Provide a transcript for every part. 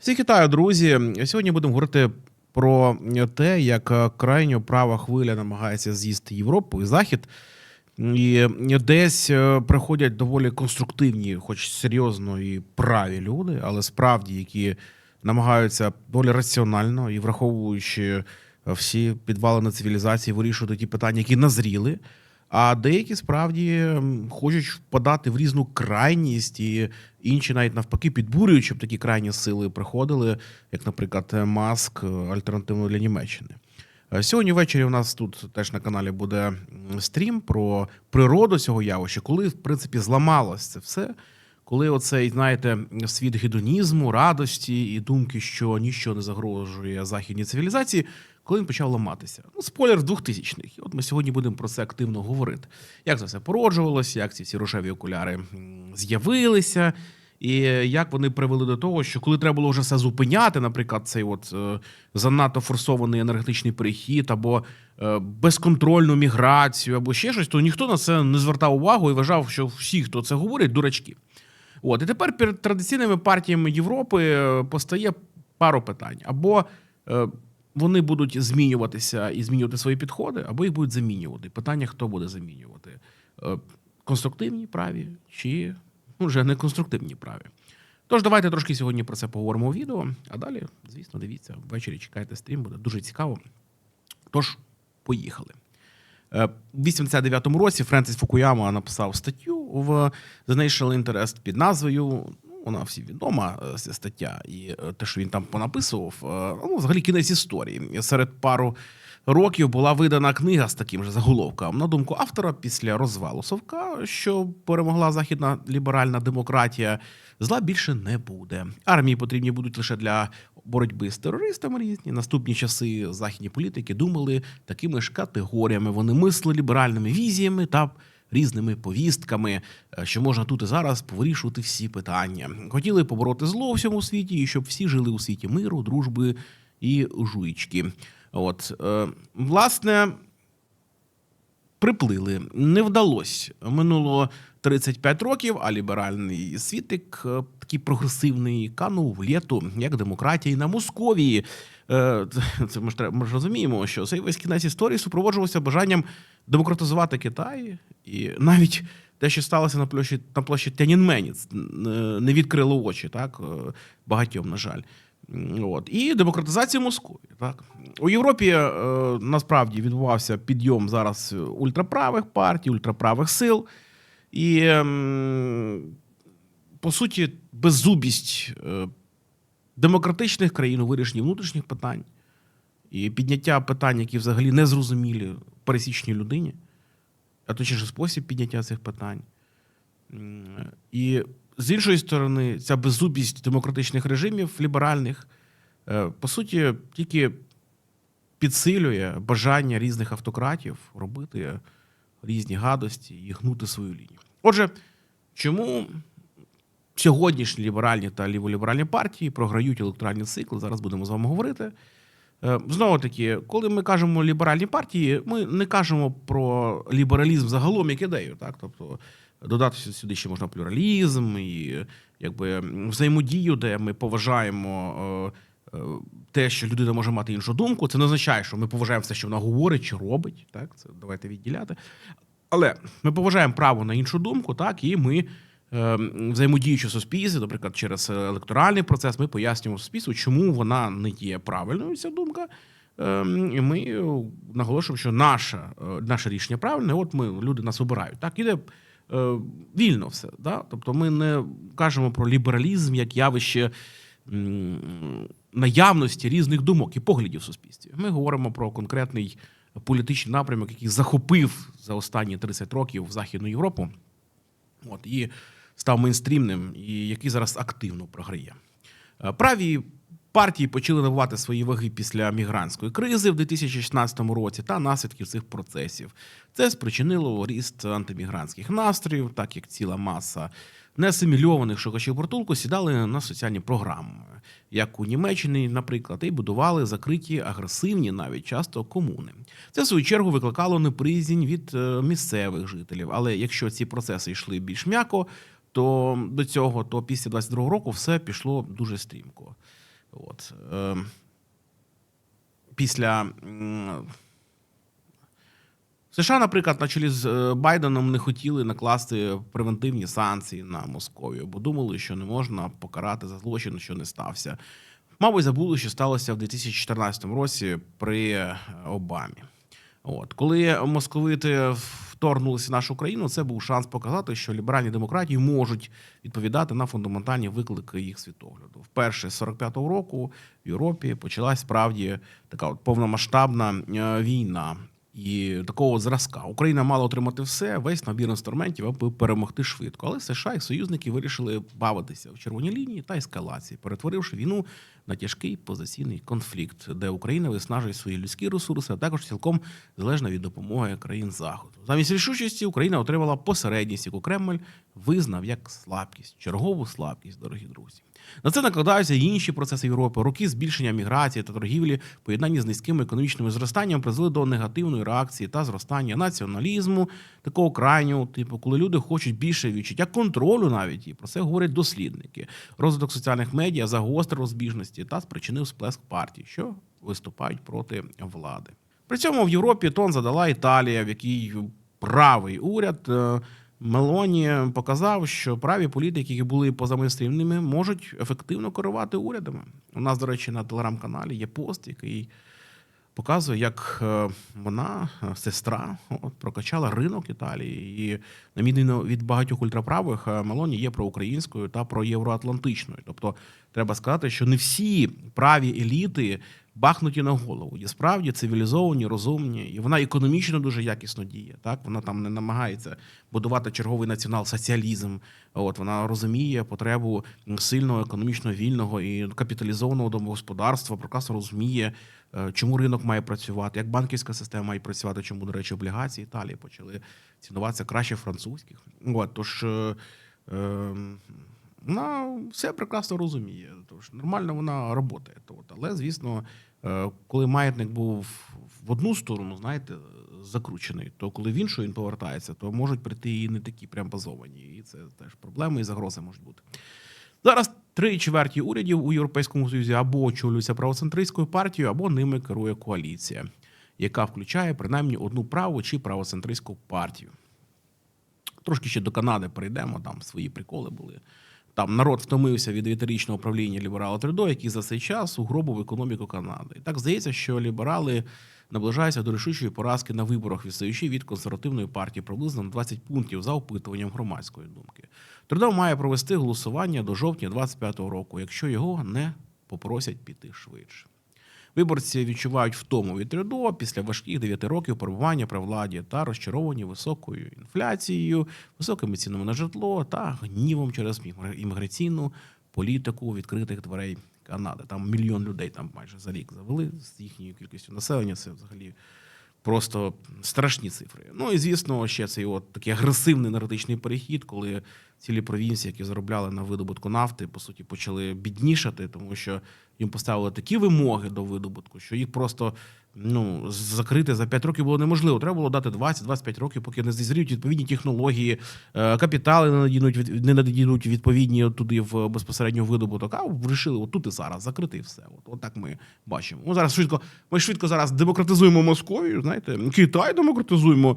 Всіх вітаю, друзі. Сьогодні будемо говорити про те, як е, крайньо права хвиля намагається з'їсти Європу і Захід. І десь е, приходять доволі конструктивні, хоч серйозно і праві люди, але справді, які намагаються доволі раціонально і враховуючи всі підвалини цивілізації, вирішувати ті питання, які назріли. А деякі справді хочуть впадати в різну крайність, і інші навіть навпаки підбурюють, щоб такі крайні сили приходили, як, наприклад, Маск, е, альтернативно для Німеччини. Е, Сьогодні ввечері у нас тут теж на каналі буде стрім про природу цього явища, коли в принципі зламалось це все. Коли оцей, знаєте, світ гедонізму, радості і думки, що нічого не загрожує західній цивілізації, коли він почав ламатися. Ну, спойлер з 2000-х. І от ми сьогодні будемо про це активно говорити. Як це все породжувалося, як ці всі рожеві окуляри з'явилися, і як вони привели до того, що коли треба було вже все зупиняти, наприклад, цей от е, занадто форсований енергетичний перехід або е, безконтрольну міграцію, або ще щось, то ніхто на це не звертав увагу і вважав, що всі, хто це говорить, дурачки. От і тепер перед традиційними партіями Європи е, постає пару питань: або вони будуть змінюватися і змінювати свої підходи, або їх будуть замінювати. Питання, хто буде замінювати? Е, Конструктивні праві чи ну, вже не конструктивні праві. Тож давайте трошки сьогодні про це поговоримо у відео, а далі, звісно, дивіться, ввечері чекайте стрім, буде дуже цікаво. Тож, поїхали. Е, В 89-му році Френсіс Фукуяма написав статтю в The National Interest під назвою. Вона всі відома е, ця стаття, і е, те, що він там понаписував, е, ну, взагалі кінець історії. Серед пару років була видана книга з таким же заголовком. На думку автора, після розвалу Совка, що перемогла західна ліберальна демократія, зла більше не буде. Армії потрібні будуть лише для боротьби з терористами різні. Наступні часи західні політики думали такими ж категоріями. Вони мислили ліберальними візіями та різними повістками, е, що можна тут і зараз повирішувати всі питання. Хотіли побороти зло у всьому світі, і щоб всі жили у світі миру, дружби і жуйчки. От е, власне. Приплили, не вдалося. Минуло 35 років, а ліберальний світик, е, такий прогресивний, канув в літу, як демократія і на Московії. Е, Це ми ж ми ж розуміємо, що цей весь кінець історії супроводжувався бажанням демократизувати Китай, і навіть те, що сталося на площі на площі Тяньаньмені, не- відкрило очі, так е, багатьом, на жаль. От і демократизація Московії. Так у Європі насправді відбувався підйом зараз ультраправих партій, ультраправих сил, і ем, по суті, беззубість е, демократичних країн у вирішенні внутрішніх питань і підняття питань, які взагалі не зрозумілі пересічній людині, а точніше спосіб підняття цих питань. І з іншої сторони, ця беззубість демократичних режимів ліберальних, е, по суті, тільки підсилює бажання різних автократів робити різні гадості і гнути свою лінію. Отже, чому сьогоднішні ліберальні та ліволіберальні партії програють електоральні цикли? Зараз будемо з вами говорити. Е, Знову таки, коли ми кажемо ліберальні партії, ми не кажемо про лібералізм загалом як ідею, так? Тобто додати сюди ще можна плюралізм і якби взаємодію, де ми поважаємо е, те, що людина може мати іншу думку. Це не означає, що ми поважаємо все, що вона говорить чи робить. Так, це давайте відділяти. Але ми поважаємо право на іншу думку, так, і ми, е, взаємодіючи в суспільстві, наприклад, через електоральний процес, ми пояснюємо суспільству, чому вона не є правильною, ця думка. Е, І ми е, наголошуємо, що наше, е, наше рішення правильне, от ми, люди нас обирають. Так, іде е, вільно все. Да? Тобто ми не кажемо про лібералізм як явище наявності різних думок і поглядів в суспільстві. Ми говоримо про конкретний політичний напрямок, який захопив за останні 30 років Західну Європу. От, і став мейнстрімним, і який зараз активно програє. Е, Праві партії почали набувати свої ваги після мігрантської кризи в 2016 році та наслідків цих процесів. Це спричинило ріст антимігрантських настроїв, так як ціла маса неасимільованих шукачів притулку сідали на соціальні програми, як у Німеччині, наприклад, і будували закриті агресивні, навіть часто комуни. Це в свою чергу викликало неприязнь від е, місцевих жителів. Але якщо ці процеси йшли більш м'яко, то до цього, то після 22-го року все пішло дуже стрімко. От. Е, після США, наприклад, на чолі з е, Байденом не хотіли накласти превентивні санкції на Московію, бо думали, що не можна покарати за злочин, що не стався. Мабуть, забули, що сталося в 2014 році при е, Обамі. От коли московити вторгнулися в нашу країну, це був шанс показати, що ліберальні демократії можуть відповідати на фундаментальні виклики їх світогляду. Вперше з 45-го року в Європі почалась справді така от повномасштабна е, війна. І такого зразка Україна мала отримати все, весь набір інструментів, аби перемогти швидко. Але США і союзники вирішили бавитися в червоній лінії та ескалації, перетворивши війну на тяжкий позиційний конфлікт, де Україна виснажує свої людські ресурси, а також цілком залежна від допомоги країн заходу. Замість рішучості Україна отримала посередність, яку Кремль визнав як слабкість, чергову слабкість, дорогі друзі. На це накладаються інші процеси Європи. Роки збільшення міграції та торгівлі, поєднані з низьким економічним зростанням, призвели до негативної реакції та зростання націоналізму, такого крайнього типу, коли люди хочуть більше відчуття контролю, навіть і про це говорять дослідники. Розвиток соціальних медіа загострив розбіжності та спричинив сплеск партій, що виступають проти влади. При цьому в Європі тон задала Італія, в якій правий уряд. Мелоні показав, що праві політики, які були позамейстрімними, можуть ефективно керувати урядами. У нас, до речі, на телеграм-каналі є пост, який показує, як е, вона, е, сестра, от, прокачала ринок Італії. І, на відміну від багатьох ультраправих, е, Мелоні є проукраїнською та проєвроатлантичною. Тобто, треба сказати, що не всі праві еліти бахнуті на голову. Є справді цивілізовані, розумні, і вона економічно дуже якісно діє. Так вона там не намагається будувати черговий націонал-соціалізм. От вона розуміє потребу сильного економічно вільного і капіталізованого домогосподарства, прекрасно розуміє, е, чому ринок має працювати, як банківська система має працювати, чому, до речі, облігації Італії почали цінуватися краще французьких. От, тож е, е, вона все прекрасно розуміє. Тож нормально вона роботає. От. Але, звісно, коли маятник був в одну сторону, знаєте, закручений, то коли в іншу він повертається, то можуть прийти і не такі прям базовані. І це теж проблеми і загрози можуть бути. Зараз три чверті урядів у Європейському Союзі або очолюються правоцентристською партією, або ними керує коаліція, яка включає принаймні одну праву чи правоцентристську партію. Трошки ще до Канади перейдемо, там свої приколи були. Там народ втомився від дев'ятирічного управління ліберала Трюдо, який за цей час угробив економіку Канади. І так здається, що ліберали наближаються до рішучої поразки на виборах, відстаючи від консервативної партії приблизно на 20 пунктів за опитуванням громадської думки. Трюдо має провести голосування до жовтня 25-го року, якщо його не попросять піти швидше. Виборці відчувають втому від Трюдо після важких 9 років перебування при владі та розчаровані високою інфляцією, високими цінами на житло та гнівом через імміграційну політику відкритих дверей Канади. Там мільйон людей там майже за рік завели з їхньою кількістю населення. Це взагалі просто страшні цифри. Ну і звісно, ще цей от такий агресивний енергетичний перехід, коли цілі провінції, які заробляли на видобутку нафти, по суті, почали біднішати, тому що їм поставили такі вимоги до видобутку, що їх просто ну закрити за 5 років було неможливо. Треба було дати 20-25 років, поки не зізріють відповідні технології, е, капітали не надійдуть не надійдуть відповідні туди в безпосередньо видобуток. А вирішили от тут і зараз закрити і все. От, от так ми бачимо. Ми зараз швидко. Ми швидко зараз демократизуємо Московію. Знаєте, Китай демократизуємо.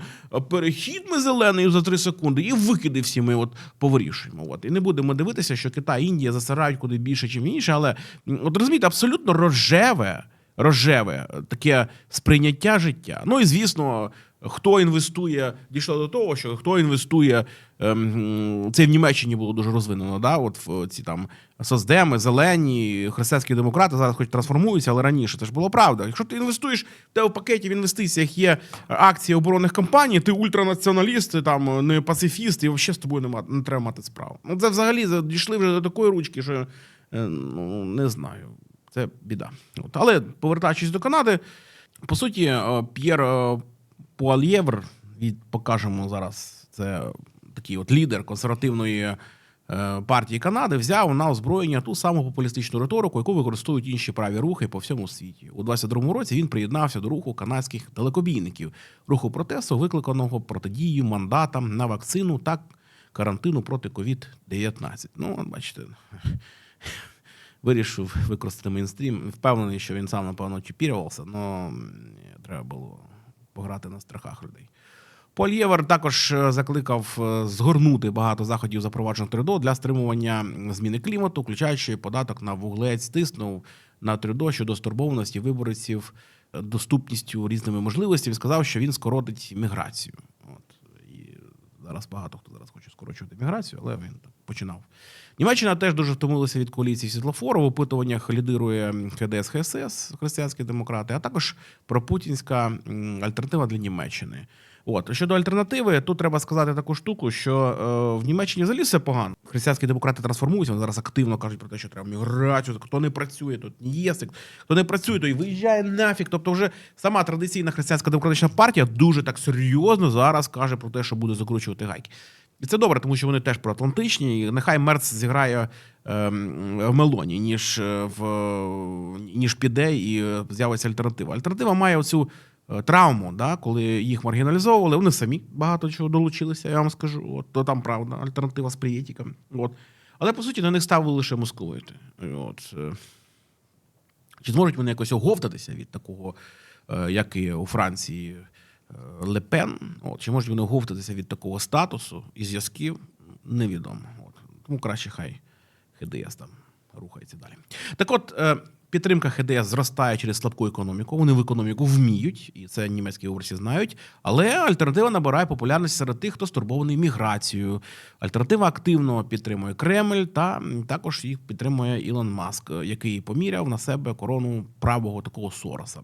Перехід ми зелений за 3 секунди, і викиди всі ми от повирішуємо. От і не будемо дивитися, що Китай, Індія засирають куди більше, чим інше. Але от розумієте, абсолютно рожеве рожеве таке сприйняття життя. Ну і звісно, хто інвестує, дійшло до того, що хто інвестує, ем, це в Німеччині було дуже розвинено. Да? От в ці там создеми, зелені, християнські демократи зараз хоч трансформуються, але раніше це ж було правда. Якщо ти інвестуєш, в тебе в пакеті в інвестиціях є акції оборонних компаній, ти ультранаціоналіст, ти там не пацифіст, і взагалі з тобою нема, не треба мати справу. Ну це взагалі дійшли вже до такої ручки, що е, ну не знаю. Це біда. От. Але повертаючись до Канади, по суті, е, П'єр е, Пуальєвр, від покажемо зараз, це такий от лідер консервативної е, партії Канади, взяв на озброєння ту саму популістичну риторику, яку використовують інші праві рухи по всьому світі. У 22-му році він приєднався до руху канадських далекобійників, руху протесту, викликаного протидією мандатам на вакцину та карантину проти COVID-19. Ну, бачите. вирішив використати мейнстрім. Впевнений, що він сам, напевно, чіпірювався, але треба було пограти на страхах людей. Поль Євер також е, закликав е, згорнути багато заходів запроваджених Трюдо для стримування зміни клімату, включаючи податок на вуглець, тиснув на Трюдо щодо стурбованості виборців е, доступністю різними можливостями. Сказав, що він скоротить міграцію. От і зараз багато хто зараз хоче скорочувати міграцію, але він починав. Німеччина теж дуже втомилася від коаліції світлофору. В опитуваннях лідирує ХДС ХСС, християнські демократи, а також пропутінська альтернатива для Німеччини. От щодо альтернативи, тут треба сказати таку штуку, що е, в Німеччині взагалі все погано. Християнські демократи трансформуються. Вони зараз активно кажуть про те, що треба міграцію. Хто не працює, тут не хто не працює, то і виїжджає нафіг. Тобто, вже сама традиційна християнська демократична партія дуже так серйозно зараз каже про те, що буде закручувати гайки. І це добре, тому що вони теж проатлантичні. І нехай Мерц зіграє ем, в Мелоні, ніж е, в ніж піде і е, з'явиться альтернатива. Альтернатива має оцю е, травму, да, коли їх маргіналізовували. Вони самі багато чого долучилися, я вам скажу. От то там правда, альтернатива з приєтіком. От. Але по суті на них ставили лише московити. От. е, Чи зможуть вони якось оговтатися від такого, е, як і у Франції е, Лепен? От, чи можуть вони оговтатися від такого статусу і зв'язків? Невідомо. От. Тому краще хай Хедеяс там рухається далі. Так от, е, підтримка ХДС зростає через слабку економіку. Вони в економіку вміють, і це німецькі виборці знають. Але альтернатива набирає популярність серед тих, хто стурбований міграцією. Альтернатива активно підтримує Кремль та також їх підтримує Ілон Маск, який поміряв на себе корону правого такого Сороса.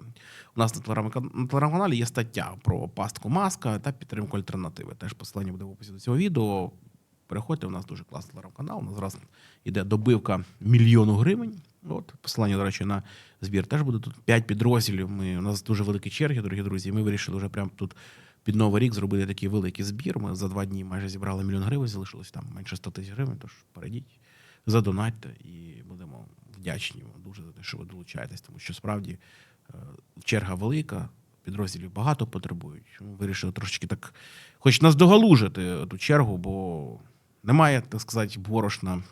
У нас на телеграм-каналі є стаття про пастку Маска та підтримку альтернативи. Теж посилання буде в описі до цього відео. Переходьте, у нас дуже класний телеграм-канал. У нас зараз іде добивка мільйону гривень. От посилання, до речі, на збір теж буде тут 5 підрозділів. Ми, у нас дуже великі черги, дорогі друзі. Ми вирішили вже прямо тут під Новий рік зробити такий великий збір. Ми за два дні майже зібрали мільйон гривень, залишилось там менше 100 тисяч гривень. Тож перейдіть, задонатьте і будемо вдячні вам дуже за те, що ви долучаєтесь, тому що справді е, черга велика. Підрозділів багато потребують. Ми вирішили трошечки так, хоч нас догалужити ту чергу, бо немає, так сказати, борошна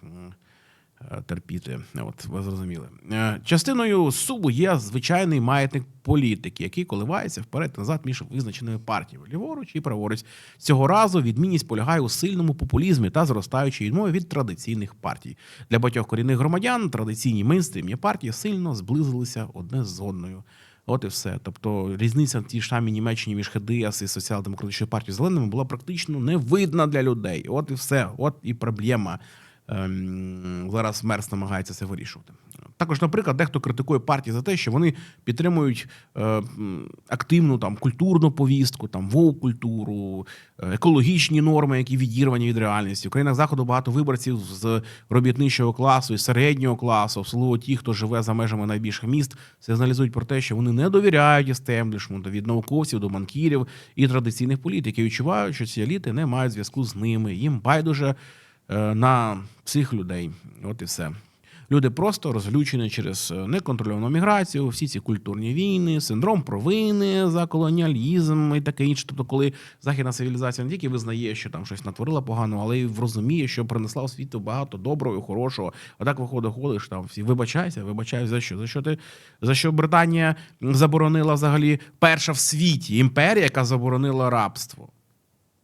е, терпіти. От ви зрозуміли. Е, Частиною субу є звичайний маятник політики, який коливається вперед назад між визначеними партіями ліворуч і праворуч. Цього разу відмінність полягає у сильному популізмі та зростаючій відмові від традиційних партій. Для багатьох корінних громадян традиційні мейнстрімні партії сильно зблизилися одне з одною. От і все. Тобто різниця в тій ж самій Німеччині між ХДС і соціал-демократичною партією зеленими була практично не видна для людей. От і все. От і проблема. Ем, зараз Мерс намагається це вирішувати. Також, наприклад, дехто критикує партії за те, що вони підтримують е, активну там культурну повістку, там вовк-культуру, е, екологічні норми, які відірвані від реальності. В країнах заходу багато виборців з робітничого класу і середнього класу, особливо ті, хто живе за межами найбільших міст, сигналізують про те, що вони не довіряють істемблішменту від науковців до банкірів і традиційних політиків. Відчувають, що ці еліти не мають зв'язку з ними. Їм байдуже е, на цих людей. От і все. Люди просто розлючені через е, неконтрольовану міграцію, всі ці культурні війни, синдром провини за колоніалізм і таке інше. Тобто, коли західна цивілізація не тільки визнає, що там щось натворила погано, але й розуміє, що принесла у світу багато доброго і хорошого. А так виходить, ходиш там всі вибачайся, вибачайся за що? За що ти за що Британія заборонила взагалі перша в світі імперія, яка заборонила рабство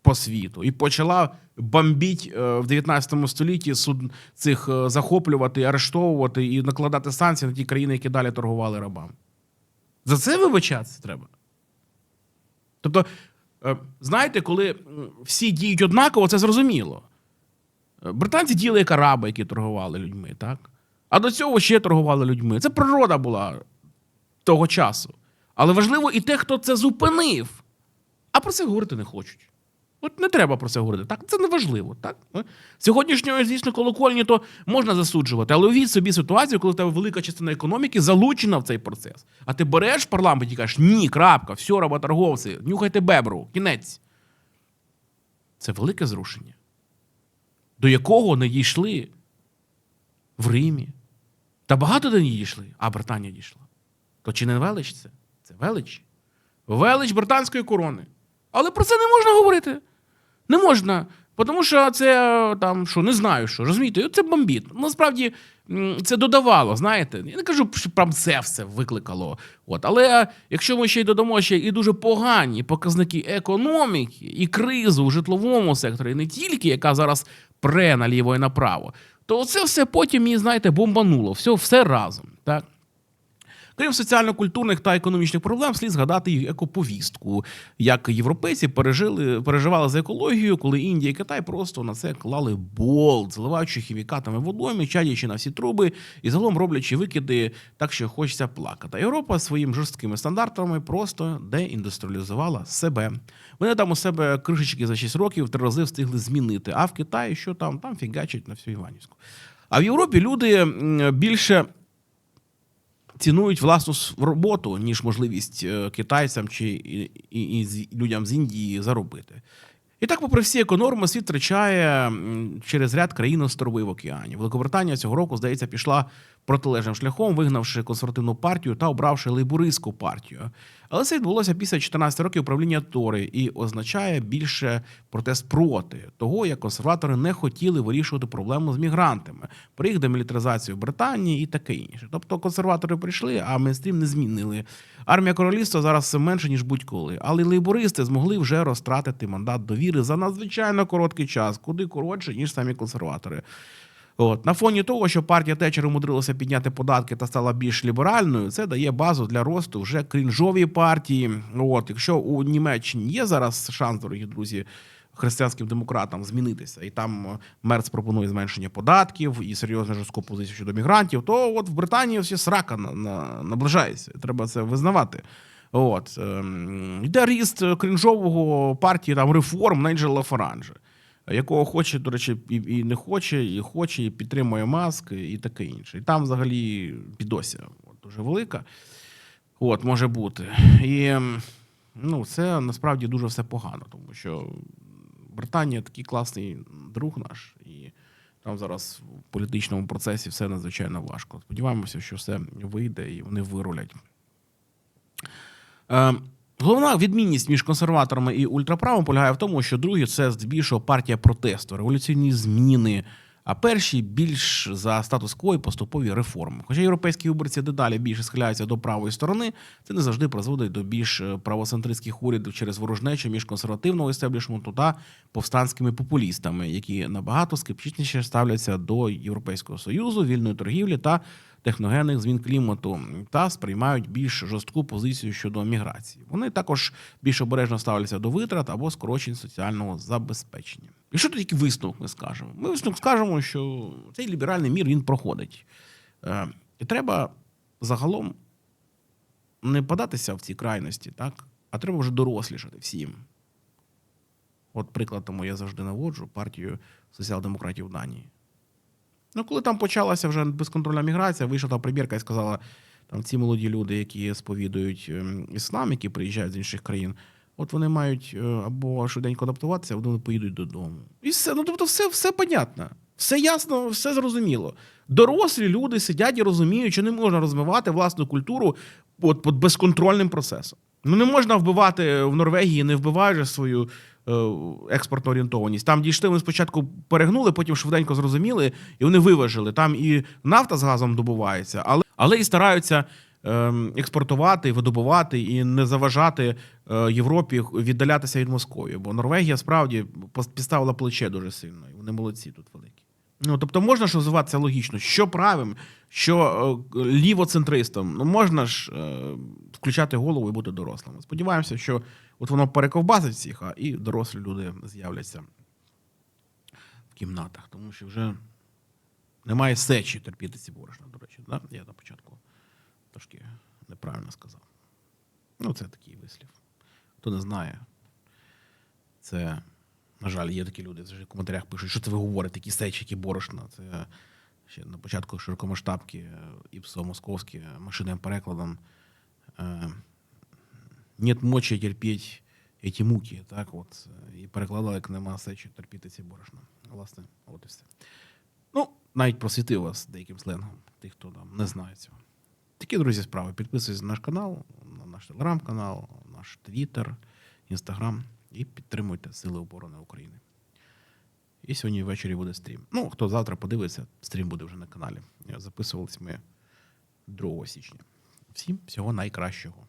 по світу і почала бомбіть е, в 19 столітті суд цих е, захоплювати, арештовувати і накладати санкції на ті країни, які далі торгували рабами. За це вибачатися треба. Тобто, е, знаєте, коли всі діють однаково, це зрозуміло. Британці діяли як араби, які торгували людьми, так? А до цього ще торгували людьми. Це природа була того часу. Але важливо і те, хто це зупинив. А про це говорити не хочуть. От не треба про це говорити. Так, це не важливо. Так? Е? Сьогоднішньої, звісно, колокольні то можна засуджувати, але уявіть собі ситуацію, коли в тебе велика частина економіки залучена в цей процес. А ти береш в парламенті і кажеш, ні, крапка, все, работорговці, нюхайте бебру, кінець. Це велике зрушення, до якого не дійшли в Римі. Та багато де не дійшли, а Британія дійшла. То чи не велич це? Це велич. Велич британської корони. Але про це не можна говорити. Не можна. Тому що це е, там, що не знаю що, розумієте, це бомбіт. Насправді це додавало, знаєте. Я не кажу, що прям це все викликало. От. Але якщо ми ще й додамо ще і дуже погані показники економіки і кризу у житловому секторі, не тільки, яка зараз пре наліво і направо, то це все потім і, знаєте, бомбануло. Все, все разом. Так? Крім соціально-культурних та економічних проблем, слід згадати і екоповістку, як європейці пережили, переживали за екологію, коли Індія і Китай просто на це клали болт, заливаючи хімікатами водойми, чадячи на всі труби і загалом роблячи викиди так, що хочеться плакати. Європа своїми жорсткими стандартами просто деіндустріалізувала себе. Вони там у себе кришечки за 6 років три рази встигли змінити. А в Китаї що там? Там фігачать на всю Іванівську. А в Європі люди більше цінують власну роботу, ніж можливість е, китайцям чи і, і, і людям з Індії заробити. І так, попри всі економи, світ втрачає через ряд країн острови в океані. Великобританія цього року, здається, пішла протилежним шляхом, вигнавши консервативну партію та обравши лейбористську партію. Але це відбулося після 14 років правління Тори і означає більше протест проти того, як консерватори не хотіли вирішувати проблему з мігрантами, про їх демілітаризацію в Британії і таке інше. Тобто консерватори прийшли, а мейнстрім не змінили. Армія королівства зараз менше ніж будь-коли. Але лейбористи змогли вже розтратити мандат довіри за надзвичайно короткий час, куди коротше ніж самі консерватори. От на фоні того, що партія Течер умудрилася підняти податки та стала більш ліберальною, це дає базу для росту вже крінжові партії. От якщо у Німеччині є зараз шанс, дорогі друзі, християнським демократам змінитися, і там Мерц пропонує зменшення податків і серйозну жорстку позицію щодо мігрантів, то от в Британії всі срака на, на, наближається. Треба це визнавати. От ем, йде ріст крінжового партії там реформ Найджела Фаранжа якого хоче, до речі, і, і не хоче, і хоче, і підтримує маск, і таке інше. І там взагалі підося дуже велика. От, може бути. І ем, ну, це насправді дуже все погано, тому що Британія такий класний друг наш, і там зараз в політичному процесі все надзвичайно важко. Сподіваємося, що все вийде і вони вирулять. Головна відмінність між консерваторами і ультраправом полягає в тому, що другі це здебільшого партія протесту, революційні зміни. А перші більш за статус-кво і поступові реформи. Хоча європейські виборці дедалі більше схиляються до правої сторони, це не завжди призводить до більш е, правоцентристських урядів через ворожнечу між консервативного істеблішменту та повстанськими популістами, які набагато скептичніше ставляться до Європейського союзу, вільної торгівлі та техногенних змін клімату та сприймають більш жорстку позицію щодо міграції. Вони також більш обережно ставляться до витрат або скорочень соціального забезпечення. І що тоді висновок ми скажемо? Ми висновок скажемо, що цей ліберальний мір він проходить. Е, І треба загалом не податися в ці крайності, так? а треба вже дорослішати всім. От приклад тому я завжди наводжу партію соціал-демократів Данії. Ну, коли там почалася вже безконтрольна міграція, вийшла та прем'єрка і сказала, там ці молоді люди, які сповідують ем, іслам, які приїжджають з інших країн, от вони мають е, або швиденько адаптуватися, або вони поїдуть додому. І все. Ну тобто, все, все понятно. Все ясно, все зрозуміло. Дорослі люди сидять і розуміють, що не можна розвивати власну культуру от, під безконтрольним процесом. Ну не можна вбивати в Норвегії, не вбиваєш свою е, експортну орієнтованість. Там дійшли, вони спочатку перегнули, потім швиденько зрозуміли, і вони виважили. Там і нафта з газом добувається, але, але і стараються ем, експортувати, видобувати і не заважати е, Європі віддалятися від Москви. Бо Норвегія справді підставила плече дуже сильно, і вони молодці тут великі. Ну, тобто можна ж розвиватися логічно, що правим, що е, лівоцентристом. Ну можна ж е, включати голову і бути дорослими. Сподіваємося, що от воно перековбасить всіх, а і дорослі люди з'являться в кімнатах, тому що вже немає сечі терпіти ці борошна, до речі. Да? Я на початку трошки неправильно сказав. Ну, це такий вислів. Хто не знає, це, на жаль, є такі люди, в коментарях пишуть, що це ви говорите, які сечі, які борошна. Це ще на початку широкомасштабки е, ІПСО московські е, машинним перекладом. Е, Нет мочі терпіть ці муки. Так, от, і перекладали, як нема сечі терпіти ці борошна. Власне, от і все. Ну, навіть просвітив вас деяким сленгом, тих, хто там не знає цього. Такі, друзі, справи. Підписуйтесь на наш канал, на наш телеграм-канал, наш твіттер, інстаграм і підтримуйте Сили оборони України. І сьогодні ввечері буде стрім. Ну, хто завтра подивиться, стрім буде вже на каналі. Записувались ми 2 січня. Всім всього найкращого.